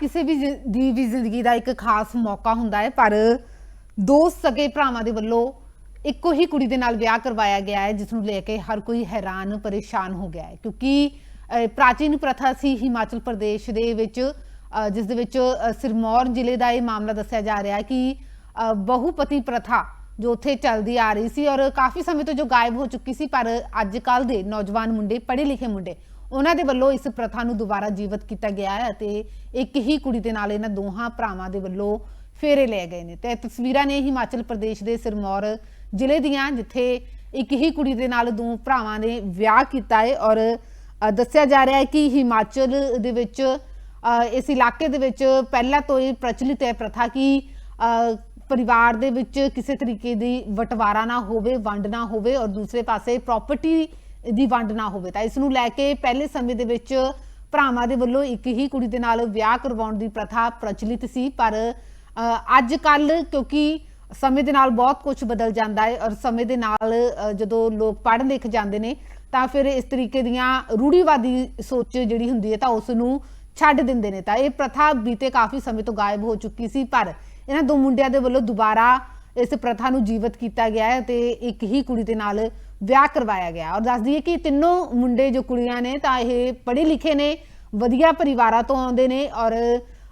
ਕਿਸੇ ਵੀ ਜ਼ਿ- ਦੀ ਵੀ ਜ਼ਿੰਦਗੀ ਦਾ ਇੱਕ ਖਾਸ ਮੌਕਾ ਹੁੰਦਾ ਹੈ ਪਰ ਦੋ ਸਕੇ ਭਰਾਵਾਂ ਦੇ ਵੱਲੋਂ ਇੱਕੋ ਹੀ ਕੁੜੀ ਦੇ ਨਾਲ ਵਿਆਹ ਕਰਵਾਇਆ ਗਿਆ ਹੈ ਜਿਸ ਨੂੰ ਲੈ ਕੇ ਹਰ ਕੋਈ ਹੈਰਾਨ ਪਰੇਸ਼ਾਨ ਹੋ ਗਿਆ ਹੈ। ਕਿਉਂਕਿ ਅਹ, ਪ੍ਰਾਚੀਨ ਪ੍ਰਥਾ ਸੀ ਹਿਮਾਚਲ ਪ੍ਰਦੇਸ਼ ਦੇ ਵਿੱਚ ਅਹ, ਜਿਸ ਦੇ ਵਿੱਚ ਅਹ, ਸਿਰਮੌਰ ਜ਼ਿਲ੍ਹੇ ਦਾ ਇਹ ਮਾਮਲਾ ਦੱਸਿਆ ਜਾ ਰਿਹਾ ਹੈ ਕਿ ਅਹ, ਬਹੁਪਤੀ ਪ੍ਰਥਾ ਜੋ ਉੱਥੇ ਚੱਲਦੀ ਆ ਰਹੀ ਸੀ ਔਰ ਕਾਫੀ ਸਮੇਂ ਤੋਂ ਜੋ ਗਾਇਬ ਹੋ ਚੁੱਕੀ ਸੀ ਪਰ ਅੱਜ ਕੱਲ ਦੇ ਨੌਜਵਾਨ ਮੁੰਡੇ ਪੜ੍ਹੇ ਲਿਖੇ ਮੁੰਡੇ ਉਹਨਾਂ ਦੇ ਵੱਲੋਂ ਇਸ ਪ੍ਰਥਾ ਨੂੰ ਦੁਬਾਰਾ ਜੀਵਤ ਕੀਤਾ ਗਿਆ ਹੈ ਅਤੇ ਇੱਕ ਹੀ ਕੁੜੀ ਦੇ ਨਾਲ ਇਹਨਾਂ ਦੋਹਾਂ ਭਰਾਵਾਂ ਦੇ ਵੱਲੋਂ ਫੇਰੇ ਲਏ ਗਏ ਨੇ। ਤੇ ਇਹ ਤਸਵੀਰਾਂ ਨੇ ਹਿਮਾਚਲ ਪ੍ਰਦੇਸ਼ ਦੇ ਸਿਰਮੌਰ ਜ਼ਿਲ੍ਹੇ ਦੀਆਂ, ਜਿੱਥੇ ਇੱਕ ਹੀ ਕੁੜੀ ਦੇ ਨਾਲ ਦੋ ਭਰਾਵਾਂ ਨੇ ਵਿਆਹ ਕੀਤਾ ਹੈ ਔਰ ਦੱਸਿਆ ਜਾ ਰਿਹਾ ਹੈ ਕਿ ਹਿਮਾਚਲ ਦੇ ਵਿੱਚ ਇਸ ਇਲਾਕੇ ਦੇ ਵਿੱਚ ਪਹਿਲਾਂ ਤੋਂ ਹੀ ਪ੍ਰਚਲਿਤ ਹੈ ਪ੍ਰਥਾ ਕਿ ਪਰਿਵਾਰ ਦੇ ਵਿੱਚ ਕਿਸੇ ਤਰੀਕੇ ਦੀ ਵਟਵਾਰਾ ਨਾ ਹੋਵੇ, ਵੰਡ ਨਾ ਹੋਵੇ ਔਰ ਦੂਸਰੇ ਪਾਸੇ ਪ੍ਰਾਪਰਟੀ ਦੀ ਵੰਡ ਨਾ ਹੋਵੇ ਤਾਂ ਇਸ ਨੂੰ ਲੈ ਕੇ ਪਹਿਲੇ ਸਮੇਂ ਦੇ ਵਿੱਚ ਭਰਾਵਾਂ ਦੇ ਵੱਲੋਂ ਇੱਕ ਹੀ ਕੁੜੀ ਦੇ ਨਾਲ ਵਿਆਹ ਕਰਵਾਉਣ ਦੀ ਪ੍ਰਥਾ ਪ੍ਰਚਲਿਤ ਸੀ, ਪਰ ਅੱਜ ਕੱਲ ਕਿਉਂਕਿ ਸਮੇਂ ਦੇ ਨਾਲ ਬਹੁਤ ਕੁਝ ਬਦਲ ਜਾਂਦਾ ਹੈ ਔਰ ਸਮੇਂ ਦੇ ਨਾਲ ਜਦੋਂ ਲੋਕ ਪੜ੍ਹ ਲਿਖ ਜਾਂਦੇ ਨੇ ਤਾਂ ਫਿਰ ਇਸ ਤਰੀਕੇ ਦੀਆਂ ਰੂੜੀਵਾਦੀ ਸੋਚ ਜਿਹੜੀ ਹੁੰਦੀ ਹੈ ਤਾਂ ਉਸ ਨੂੰ ਛੱਡ ਦਿੰਦੇ ਨੇ। ਤਾਂ ਇਹ ਪ੍ਰਥਾ ਬੀਤੇ ਕਾਫੀ ਸਮੇਂ ਤੋਂ ਗਾਇਬ ਹੋ ਚੁੱਕੀ ਸੀ, ਪਰ ਇਹਨਾਂ ਦੋ ਮੁੰਡਿਆਂ ਦੇ ਵੱਲੋਂ ਦੁਬਾਰਾ ਇਸ ਪ੍ਰਥਾ ਨੂੰ ਜੀਵਤ ਕੀਤਾ ਗਿਆ ਹੈ ਤੇ ਇੱਕ ਹੀ ਕੁੜੀ ਦੇ ਨਾਲ ਵਿਆਹ ਕਰਵਾਇਆ ਗਿਆ ਔਰ ਦੱਸ ਦਈਏ ਕਿ ਤਿੰਨੋਂ ਮੁੰਡੇ ਜੋ ਕੁੜੀਆਂ ਨੇ, ਤਾਂ ਇਹ ਪੜ੍ਹੇ ਲਿਖੇ ਨੇ, ਵਧੀਆ ਪਰਿਵਾਰਾਂ ਤੋਂ ਆਉਂਦੇ ਨੇ ਔਰ